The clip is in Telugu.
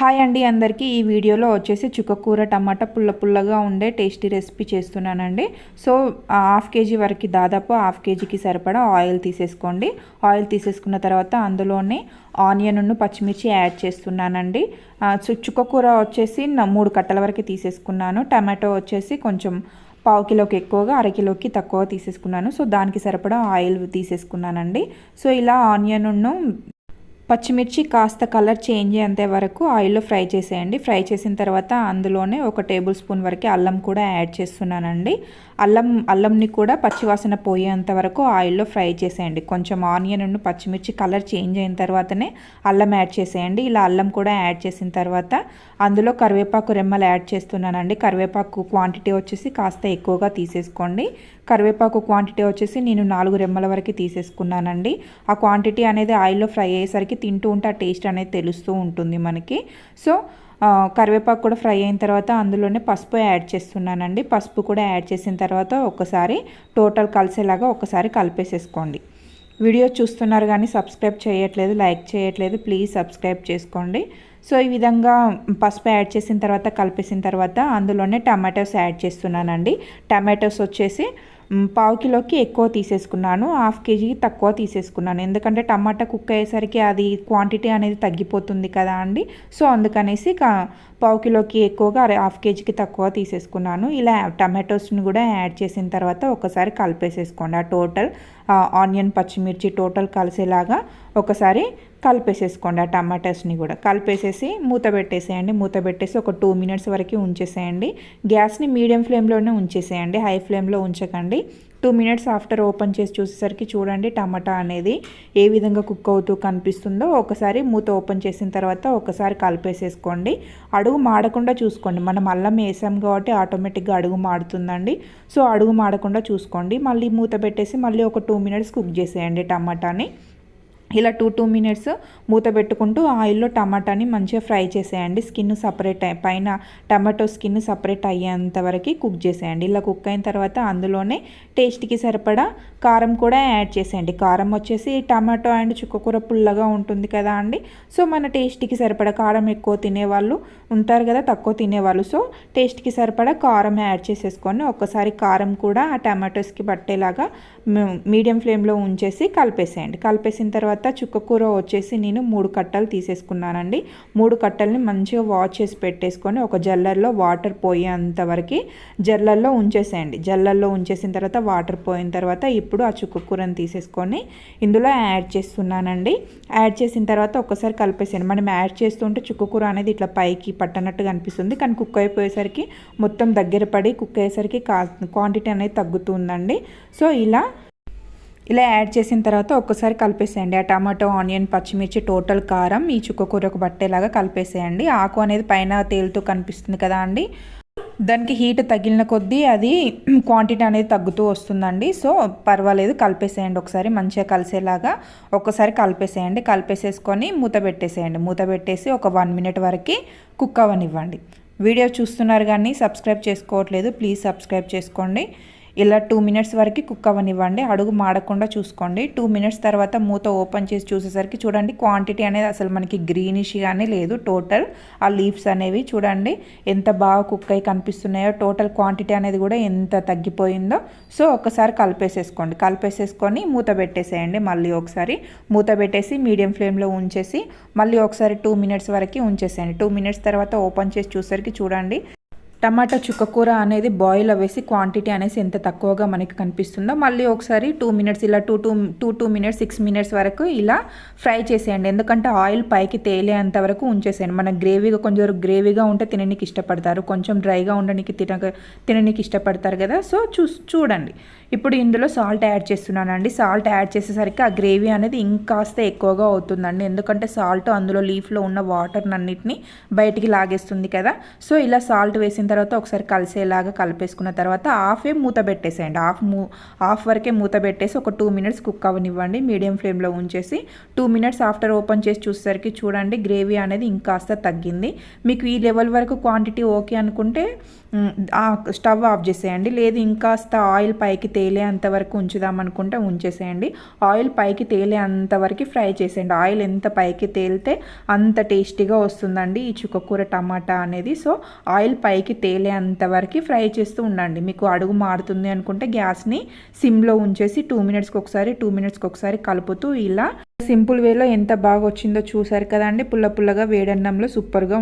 హాయ్ అండి అందరికీ. ఈ వీడియోలో వచ్చేసి చుక్కకూర టమాటా పుల్ల పుల్లగా ఉండే టేస్టీ రెసిపీ చేస్తున్నానండి. సో హాఫ్ కేజీ వరకు దాదాపు హాఫ్ కేజీకి సరిపడా ఆయిల్ తీసేసుకోండి. ఆయిల్ తీసేసుకున్న తర్వాత అందులోనే ఆనియన్ పచ్చిమిర్చి యాడ్ చేస్తున్నానండి. చుక్కకూర వచ్చేసి మూడు కట్టల వరకు తీసేసుకున్నాను. టమాటో వచ్చేసి కొంచెం పావు కిలోకి ఎక్కువగా అరకిలోకి తక్కువ తీసేసుకున్నాను. సో దానికి సరిపడా ఆయిల్ తీసేసుకున్నానండి. సో ఇలా ఆనియన్ను పచ్చిమిర్చి కాస్త కలర్ చేంజ్ అయ్యేంత వరకు ఆయిల్లో ఫ్రై చేసేయండి. ఫ్రై చేసిన తర్వాత అందులోనే ఒక టేబుల్ స్పూన్ వరకు అల్లం కూడా యాడ్ చేస్తున్నానండి. అల్లం అల్లంని కూడా పచ్చివాసన పోయేంత వరకు ఆయిల్లో ఫ్రై చేసేయండి. కొంచెం ఆనియన్ పచ్చిమిర్చి కలర్ చేంజ్ అయిన తర్వాతనే అల్లం యాడ్ చేసేయండి. ఇలా అల్లం కూడా యాడ్ చేసిన తర్వాత అందులో కరివేపాకు రెమ్మలు యాడ్ చేస్తున్నానండి. కరివేపాకు క్వాంటిటీ వచ్చేసి కాస్త ఎక్కువగా తీసేసుకోండి. కరివేపాకు క్వాంటిటీ వచ్చేసి నేను నాలుగు రెమ్మల వరకు తీసేసుకున్నానండి. ఆ క్వాంటిటీ అనేది ఆయిల్లో ఫ్రై అయ్యేసరికి తింటూ ఉంటే ఆ టేస్ట్ అనేది తెలుస్తూ ఉంటుంది మనకి. సో కరివేపాకు కూడా ఫ్రై అయిన తర్వాత అందులోనే పసుపు యాడ్ చేస్తున్నానండి. పసుపు కూడా యాడ్ చేసిన తర్వాత ఒకసారి టోటల్ కలిసేలాగా ఒకసారి కలిపేసేసుకోండి. వీడియో చూస్తున్నారు కానీ సబ్స్క్రైబ్ చేయట్లేదు లైక్ చేయట్లేదు ప్లీజ్ సబ్స్క్రైబ్ చేసుకోండి. సో ఈ విధంగా పసుపు యాడ్ చేసిన తర్వాత కలిపేసిన తర్వాత అందులోనే టమాటోస్ యాడ్ చేస్తున్నానండి. టమాటోస్ వచ్చేసి పావు కిలోకి ఎక్కువ తీసేసుకున్నాను హాఫ్ కేజీకి తక్కువ తీసేసుకున్నాను. ఎందుకంటే టమాటా కుక్ అయ్యేసరికి అది క్వాంటిటీ అనేది తగ్గిపోతుంది కదా అండి. సో అందుకనేసి పావు కిలోకి ఎక్కువగా హాఫ్ కేజీకి తక్కువ తీసేసుకున్నాను. ఇలా టమాటోస్ని కూడా యాడ్ చేసిన తర్వాత ఒకసారి కలిపేసేసుకోండి. ఆ టోటల్ ఆనియన్ పచ్చిమిర్చి టోటల్ కలిసేలాగా ఒకసారి కలిపేసేసుకోండి ఆ టమాటాస్ని కూడా. కలిపేసేసి మూత పెట్టేసేయండి. మూత పెట్టేసి ఒక టూ మినిట్స్ వరకు ఉంచేసేయండి. గ్యాస్ని మీడియం ఫ్లేమ్లోనే ఉంచేసేయండి. హై ఫ్లేమ్లో ఉంచకండి. టూ మినిట్స్ ఆఫ్టర్ ఓపెన్ చేసి చూసేసరికి చూడండి టమాటా అనేది ఏ విధంగా కుక్ అవుతూ కనిపిస్తుందో ఒకసారి మూత ఓపెన్ చేసిన తర్వాత ఒకసారి కలిపేసేసుకోండి. అడుగు మాడకుండా చూసుకోండి. మనం అల్లం వేసాం కాబట్టి ఆటోమేటిక్గా అడుగు మాడుతుందండి. సో అడుగు మాడకుండా చూసుకోండి. మళ్ళీ మూత పెట్టేసి మళ్ళీ ఒక టూ మినిట్స్ కుక్ చేసేయండి టమాటాని. ఇలా టూ టూ మినిట్స్ మూత పెట్టుకుంటూ ఆయిల్లో టమాటాని మంచిగా ఫ్రై చేసేయండి. స్కిన్ సపరేట్ పైన టమాటో స్కిన్ సపరేట్ అయ్యేంత వరకు కుక్ చేసేయండి. ఇలా కుక్ అయిన తర్వాత అందులోనే టేస్ట్కి సరిపడా కారం కూడా యాడ్ చేసేయండి. కారం వచ్చేసి టమాటో అండ్ చుక్కకూర పుల్లగా ఉంటుంది కదా అండి. సో మన టేస్ట్కి సరిపడా కారం ఎక్కువ తినేవాళ్ళు ఉంటారు కదా తక్కువ తినేవాళ్ళు. సో టేస్ట్కి సరిపడా కారం యాడ్ చేసేసుకొని ఒక్కసారి కారం కూడా ఆ టమాటోస్కి పట్టేలాగా మీడియం ఫ్లేమ్లో ఉంచేసి కలిపేసేయండి. కలిపేసిన తర్వాత తర్వాత చుక్కకూర వచ్చేసి నేను మూడు కట్టలు తీసేసుకున్నానండి. మూడు కట్టల్ని మంచిగా వాష్ చేసి పెట్టేసుకొని ఒక జల్లర్లో వాటర్ పోయేంత వరకు జల్లర్లో ఉంచేసేయండి. జల్లర్లో ఉంచేసిన తర్వాత వాటర్ పోయిన తర్వాత ఇప్పుడు ఆ చుక్కకూరని తీసేసుకొని ఇందులో యాడ్ చేస్తున్నానండి. యాడ్ చేసిన తర్వాత ఒక్కసారి కలిపేసాను మనం యాడ్ చేస్తుంటే చుక్కకూర అనేది ఇట్లా పైకి పట్టనట్టుగా అనిపిస్తుంది. కానీ కుక్ అయిపోయేసరికి మొత్తం దగ్గర పడి కుక్ అయ్యేసరికి క్వాంటిటీ అనేది తగ్గుతుందండి సో ఇలా ఇలా యాడ్ చేసిన తర్వాత ఒక్కసారి కలిపేసేయండి. ఆ టమాటో ఆనియన్ పచ్చిమిర్చి టోటల్ కారం ఈ చుక్కకూరకు పట్టేలాగా కలిపేసేయండి. ఆకు అనేది పైన తేలుతూ కనిపిస్తుంది కదా అండి. దానికి హీట్ తగిలిన కొద్దీ అది క్వాంటిటీ అనేది తగ్గుతూ వస్తుందండి. సో పర్వాలేదు కలిపేసేయండి ఒకసారి. మంచిగా కలిసేలాగా ఒక్కసారి కలిపేసేయండి. కలిపేసేసుకొని మూత పెట్టేసేయండి. మూత పెట్టేసి ఒక వన్ మినిట్ వరకు కుక్ అవ్వనివ్వండి. వీడియో చూస్తున్నారు కానీ సబ్స్క్రైబ్ చేసుకోవట్లేదు. ప్లీజ్ సబ్స్క్రైబ్ చేసుకోండి. ఇలా టూ మినిట్స్ వరకు కుక్ అవ్వనివ్వండి. అడుగు మాడకుండా చూసుకోండి. టూ మినిట్స్ తర్వాత మూత ఓపెన్ చేసి చూసేసరికి చూడండి క్వాంటిటీ అనేది అసలు మనకి గ్రీనిష్గానే లేదు. టోటల్ ఆ లీవ్స్ అనేవి చూడండి ఎంత బాగా కుక్ అయి కనిపిస్తున్నాయో టోటల్ క్వాంటిటీ అనేది కూడా ఎంత తగ్గిపోయిందో. సో ఒకసారి కలిపేసేసుకోండి. కలిపేసేసుకొని మూత పెట్టేసేయండి. మళ్ళీ ఒకసారి మూత పెట్టేసి మీడియం ఫ్లేమ్లో ఉంచేసి మళ్ళీ ఒకసారి టూ మినిట్స్ వరకు ఉంచేసేయండి. టూ మినిట్స్ తర్వాత ఓపెన్ చేసి చూసరికి చూడండి టమాటా చుక్కకూర అనేది బాయిల్ అవేసి క్వాంటిటీ అనేసి ఎంత తక్కువగా మనకి కనిపిస్తుందో మళ్ళీ ఒకసారి టూ మినిట్స్ ఇలా two two two two minutes six minutes వరకు ఇలా ఫ్రై చేసేయండి. ఎందుకంటే ఆయిల్ పైకి తేలేంత వరకు ఉంచేసేయండి. మన గ్రేవీగా కొంచెం గ్రేవీగా ఉంటే తినడానికి ఇష్టపడతారు. కొంచెం డ్రైగా ఉండడానికి తినక తినడానికి ఇష్టపడతారు కదా. సో చూ చూడండి. ఇప్పుడు ఇందులో సాల్ట్ యాడ్ చేస్తున్నానండి. సాల్ట్ యాడ్ చేసేసరికి ఆ గ్రేవీ అనేది ఇంకాస్త ఎక్కువగా అవుతుందండి. ఎందుకంటే సాల్ట్ అందులో లీఫ్లో ఉన్న వాటర్ అన్నిటిని బయటికి లాగేస్తుంది కదా. సో ఇలా సాల్ట్ వేసిన తర్వాత ఒకసారి కలిసేలాగా కలిపేసుకున్న తర్వాత హాఫే మూత పెట్టేసేయండి. హాఫ్ మూ హాఫ్ వరకే మూత పెట్టేసి ఒక టూ మినిట్స్ కుక్ అవ్వనివ్వండి. మీడియం ఫ్లేమ్లో ఉంచేసి టూ మినిట్స్ ఆఫ్టర్ ఓపెన్ చేసి చూసేసరికి చూడండి గ్రేవీ అనేది ఇంకాస్త తగ్గింది. మీకు ఈ లెవెల్ వరకు క్వాంటిటీ ఓకే అనుకుంటే స్టవ్ ఆఫ్ చేసేయండి. లేదు ఇంకాస్త ఆయిల్ పైకి తేలే అంతవరకు ఉంచుదామనుకుంటే ఉంచేసేయండి. ఆయిల్ పైకి తేలే అంతవరకు ఫ్రై చేసేయండి. ఆయిల్ ఎంత పైకి తేలితే అంత టేస్టీగా వస్తుందండి ఈ చుక్కకూర టమాటా అనేది. సో ఆయిల్ పైకి తేలే అంతవరకు ఫ్రై చేస్తూ ఉండండి. మీకు అడుగు మారుతుంది అనుకుంటే గ్యాస్ని సిమ్లో ఉంచేసి టూ మినిట్స్కి ఒకసారి టూ మినిట్స్కి ఒకసారి కలుపుతూ ఇలా సింపుల్ వేలో ఎంత బాగా వచ్చిందో చూసారు కదండి. పుల్ల పుల్లగా వేడన్నంలో సూపర్గా